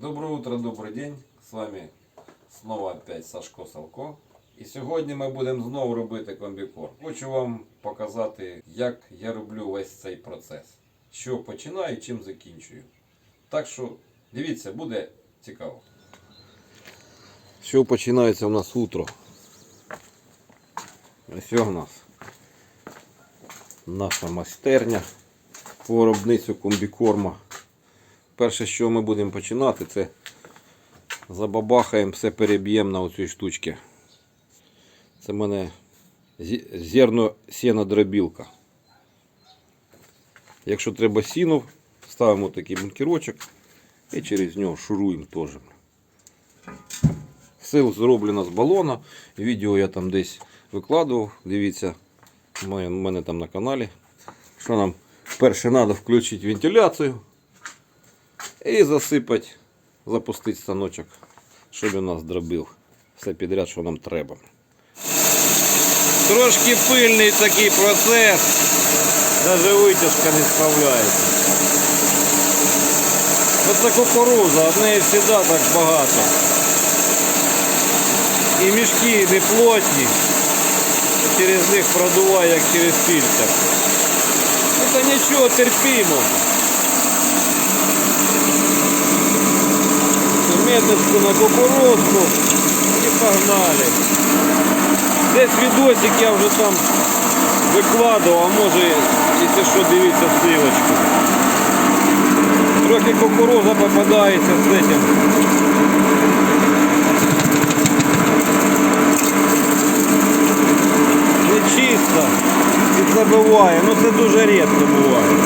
Доброе утро, добрый день. З вами знову опять Сашко Салко. І сьогодні ми будемо знову робити комбікорм. Хочу вам показати, як я роблю весь цей процес. Що починаю і чим закінчую. Так що дивіться, буде цікаво. Що починається у нас утро? Ось у нас наша майстерня по виробництву комбікорма. Перше, що ми будемо починати, це забабахаємо, все переб'ємо на оцій штучці. Це в мене зерно сіна дробілка. Якщо треба сіну, ставимо такий бункерочок і через нього шуруємо теж. Все зроблено з балона. Відео я там десь викладував. Дивіться, у мене там на каналі. Що нам перше треба включити вентиляцію. І засипати, запустити станочок, щоб у нас дробив все підряд, що нам треба. Трошки пильний такий процес, навіть витяжка не справляється. Оце кукуруза, неї завжди так багато. І мішки не плотні, через них продуває, як через фільтр. Та нічого, терпімо. Меточку на кукурузку і погнали. Десь відосик я вже там викладував, а може, якщо що, дивіться ссылочку. Трохи кукуруза попадається з цим. Не чисто, підзабиває, ну це дуже рідко буває.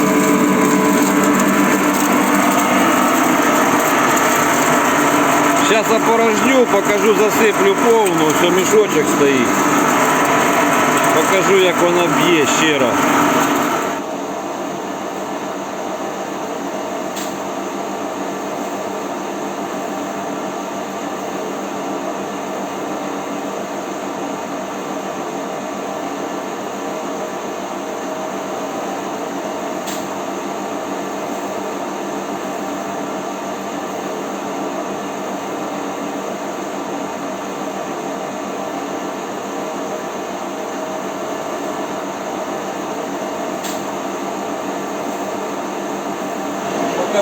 Сейчас опорожню, покажу, засиплю повну, все мішочок стоїть. Покажу, як вона б'є ще раз.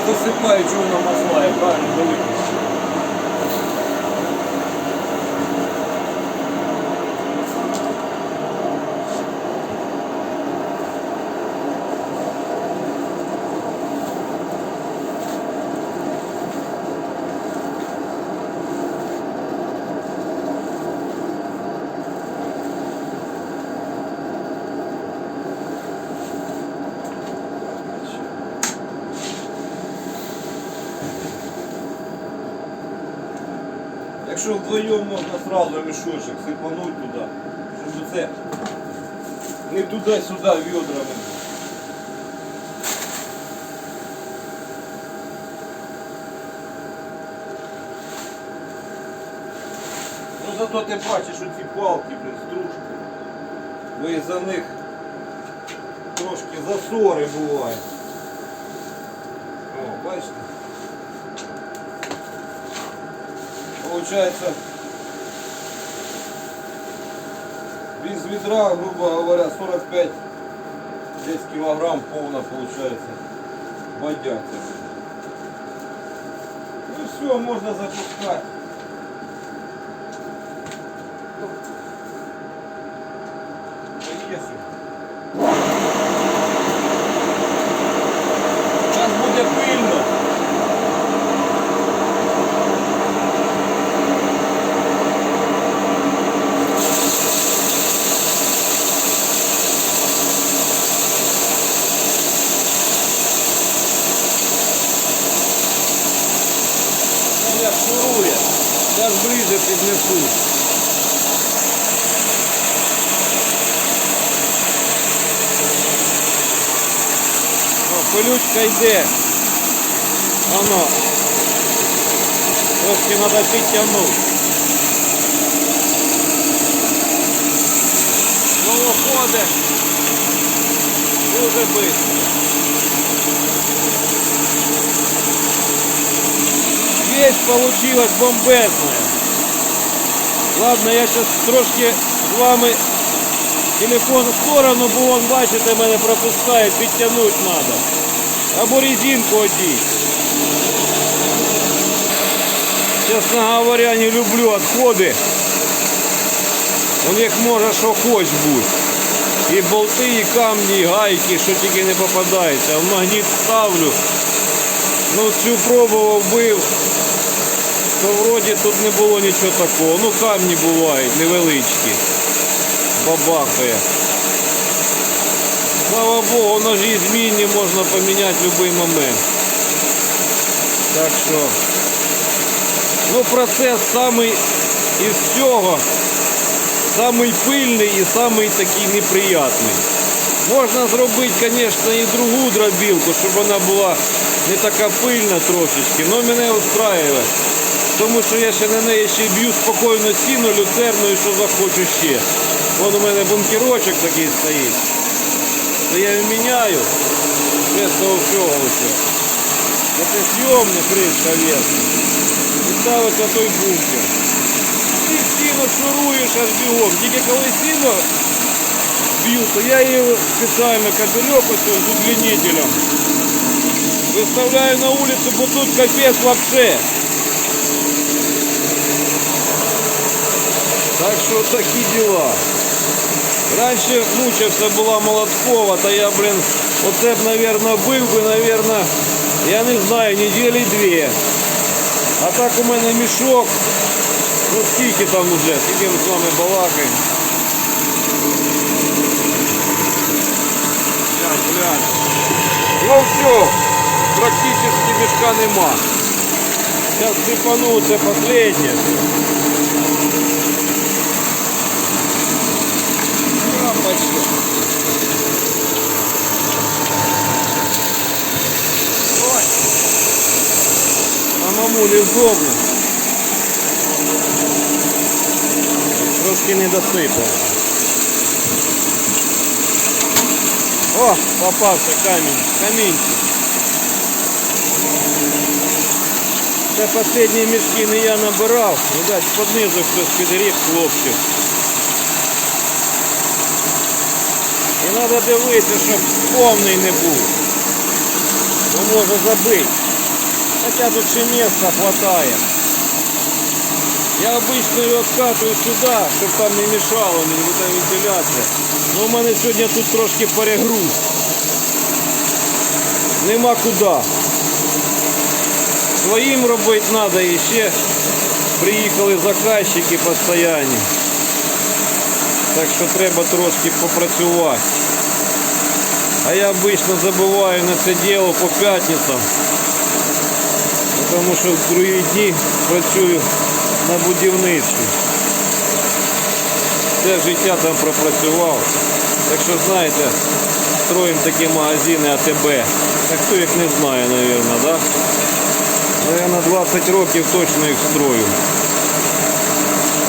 Засипаю, чого вона маслає, правильно, велике. Якщо вдвоєм можна сразу мішочок сипануть туди, щоб це не туди-сюди відрами. Ну зато ти бачиш оці палки, блін, стружки. Бо із-за них трошки засори бувають. О, бачите? Получается, без ведра, грубо говоря, 45 10 килограмм полно получается водятся. Ну все, можно запускать. пилючка йде. Воно. Трошки треба підтягнути. Ну, виходить. Дуже швидко. Вещь получилась бомбезная. Ладно, я сейчас трошки з вами телефон в сторону, бо он, бачите, мене пропускає, підтягнути треба. Або резинку одіть. Чесно говоря, не люблю відходи. Он як може що хоч бути. І болти, і камні, і гайки, що тільки не попадається. В магніт ставлю. Ну цю пробував, бив. То вроді тут не було нічого такого. Ну камні бувають, невеличкі. Бабахає. Слава Богу, ножі змінні можна поміняти в будь-який момент. Так що. Ну процес самий із всього, самий пильний і самий такий неприятний. Можна зробити, звісно, і другу дробілку, щоб вона була не така пильна трошечки, але мене устраює. Тому що я ще на неї ще б'ю спокійно сіно, люцерну і що захочу ще. Вон у мене бункерочок такий стоїть. То я його міняю. Без того всього ось. Це зйомна кришка верхня. І ставиться той бункер. І сіно шуруєш аж бігом. Тільки коли сіно б'ю, то я її спеціально кабельок ось з удлинителем. Виставляю на вулицю, бо тут капець вообще. Так що такі діла. Раніше мучився була молоткова, та я, блін, оце б, наверное, бив би, наверное, я не знаю, неділі дві. А так у мене мішок. Ну скільки там уже, скільки ми з вами балакаємо. Глянь, глянь. Ну все, практично мішка нема. Сейчас сыпану, це последнє. Крапочка. Ой. Самому невдобно. Трошки не досипав. О, попався камінь. Камінчик. Це останні мішки не я набирав. Видать, під низу хтось підріг хлопців. Треба дивитися, щоб повний не був. Бо може забити. Хоча тут ще місця хватає. Я обично його откатую сюди, щоб там не мішало мені буде вентиляція. Ну у мене сьогодні тут трошки перегруз. Нема куди. Своїм робити треба і ще приїхали заказчики постійні. Так що треба трошки попрацювати. А я обично забуваю на це діло по п'ятницям. Тому що в другі дні працюю на будівництві. Все життя там пропрацював. Так що знаєте, строїмо такі магазини АТБ. Так хто їх не знає, мабуть, да? Наверно, 20 років точно їх строю.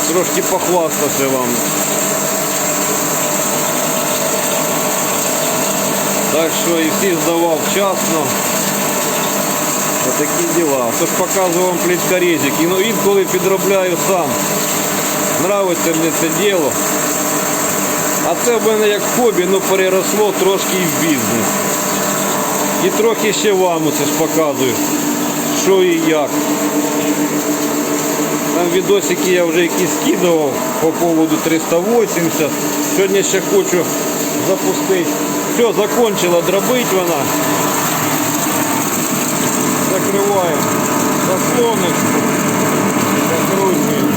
Трошки похвастався вам. Так що і всі здавав вчасно. Отакі діла. Тож показую вам пліткорезики. Ну інколи підробляю сам. Нравиться мені це діло. А це в мене як хобі, ну переросло трошки і в бізнес. І трохи ще вам оце ж показую, що і як. Там відосики я вже якісь скидував по поводу 380. Сьогодні ще хочу запустити. Все, закончила дробить вона. Закриваємо заслоночку. Закручуємо.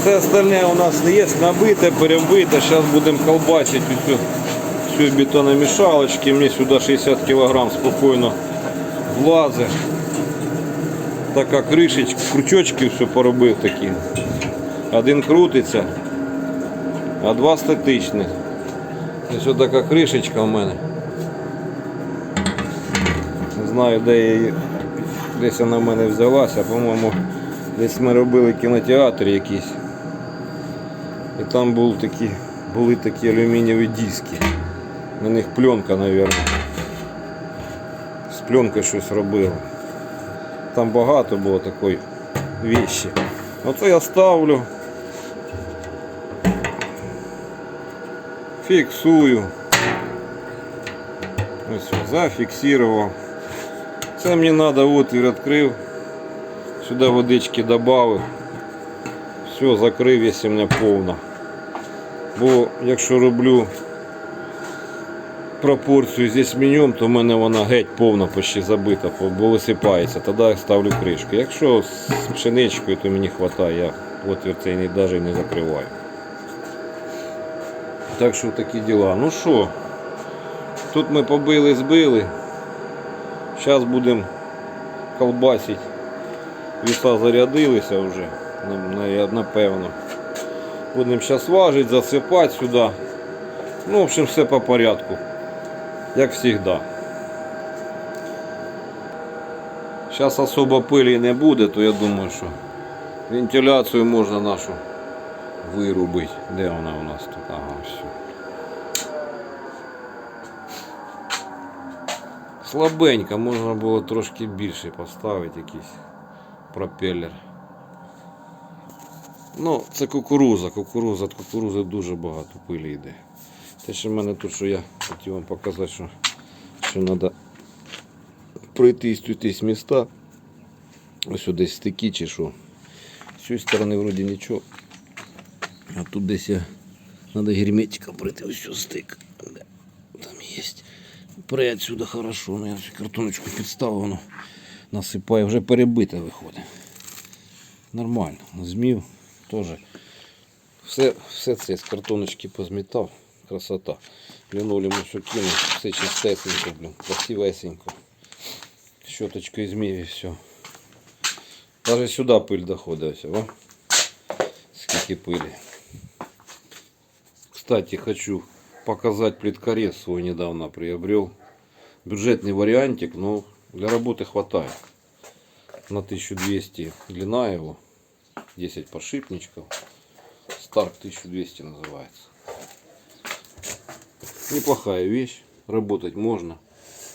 Все остальне у нас є набите, перебите. Зараз будемо колбасити цю, цю бетономішалочки. Мені сюди 60 кг спокійно влазить. Така кришечка, крючочки все поробив такі. Один крутиться, а два статичних. Ось така кришечка в мене. Не знаю, де я її. Десь вона в мене взялася, по-моєму, десь ми робили кінотеатр якийсь. І там був такі, були такі алюмінієві диски. На них пленка, мабуть. пленкою щось робили. Там багато було такої вещи. Оце я ставлю. Фіксую. Ось зафіксував. Це мені треба, отвір відкрив. Сюди водички додав. Все, закрив, якщо мене повно. Бо якщо роблю пропорцію зі сменем, то в мене вона геть повна почти забита, бо висипається, тоді я ставлю кришку. Якщо з пшеничкою, то мені вистачає, я отвір цей навіть не закриваю. Так що такі діла. Ну що, тут ми побили, збили. Зараз будемо колбасити. Віса зарядилися вже, напевно. Будемо зараз важити, засипати сюди. Ну, в общем, все по порядку. Як завжди. Зараз особо пилі не буде, то я думаю, що вентиляцію можна нашу вирубити. Де вона у нас тут? Ага, все. Слабенько, можна було трошки більше поставити якийсь пропелер. Ну, це кукуруза, кукуруза, від кукурузи дуже багато пилі йде. Те, що в мене тут, що я хотів вам показати, що, що треба пройтись тут міста. Ось десь стики чи що. З цієї сторони вроді нічого. А тут десь я треба герметика пройти, ось сюди стик. Там є. При отсюда хорошо. Ну, я цю картоночку підставив, воно насипає, вже перебите виходить. Нормально. Змів теж. Все, все це з картоночки позмітав. Красота. Лінолеум все кинув, все чистесенько, блін, красивесенько. Щоточкою змів і все. Даже сюди пиль доходить, ось, о. Скільки пилі. Кстати, хочу показать плиткорез свой недавно приобрел. Бюджетный вариантик, но для работы хватает. На 1200 длина его, 10 подшипничков. Старк 1200 называется. Неплохая вещь, работать можно.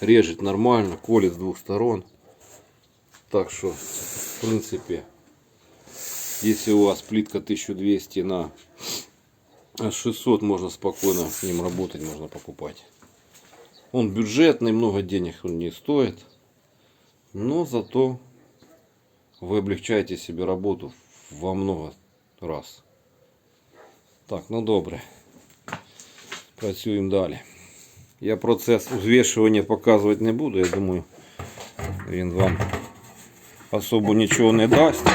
Режет нормально, колет с двух сторон. Так что, в принципе, если у вас плитка 1200 на 600 можно спокойно с ним работать, можно покупать. Он бюджетный, много денег он не стоит. Но зато вы облегчаете себе работу во много раз. Так, ну добре. Працюємо далі. Я процес взвішування показувати не буду. Я думаю, він вам особо нічого не дасть.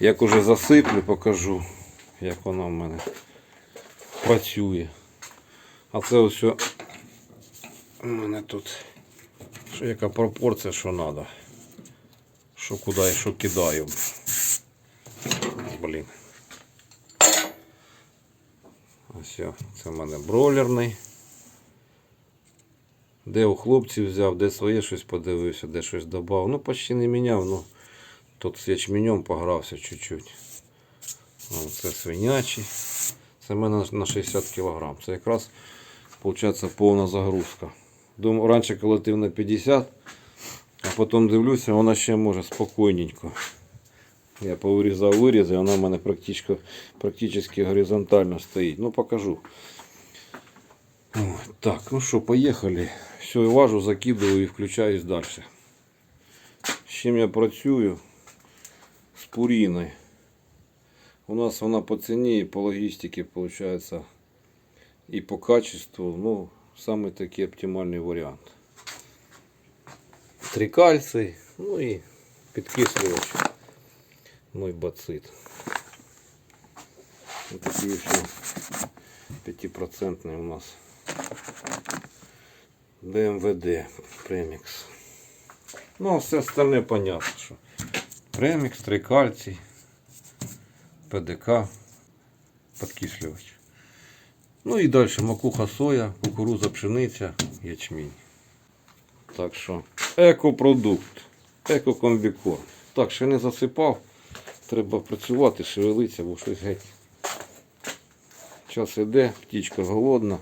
Як уже засиплю, покажу, як вона в мене працює. А це ось у мене тут що яка пропорція, що треба. Що куди і що кидаю. Блін. Ось це в мене бройлерний. Де у хлопців взяв, де своє щось подивився, де щось додав. Ну, почти не міняв, ну. Тут з ячменем погрався чуть-чуть. Це свинячий. Це в мене на 60 кг. Це якраз виходить повна загрузка. Думав, раніше колотив на 50, а потім дивлюся, вона ще може спокійненько. Я повирізав вирізи, вона в мене практично, практично горизонтально стоїть. Ну покажу. Так, ну що, поїхали. Все, важу, закидую і включаюсь далі. З чим я працюю? З пуріною. У нас вона по ціні і по логістиці виходить і по качеству, ну, саме такий оптимальний варіант. Трикальций, ну і підкислювач, ну і бацит. Ось такі все 5% у нас БМВД премікс. Ну, а все остальне понятно, що премікс, трикальцій, ПДК, підкислювач. Ну і далі макуха соя, кукуруза, пшениця, ячмінь. Так що екопродукт, екокомбікор. Так, ще не засипав. Треба працювати, шевелитися, бо щось геть. Час іде, птічка голодна.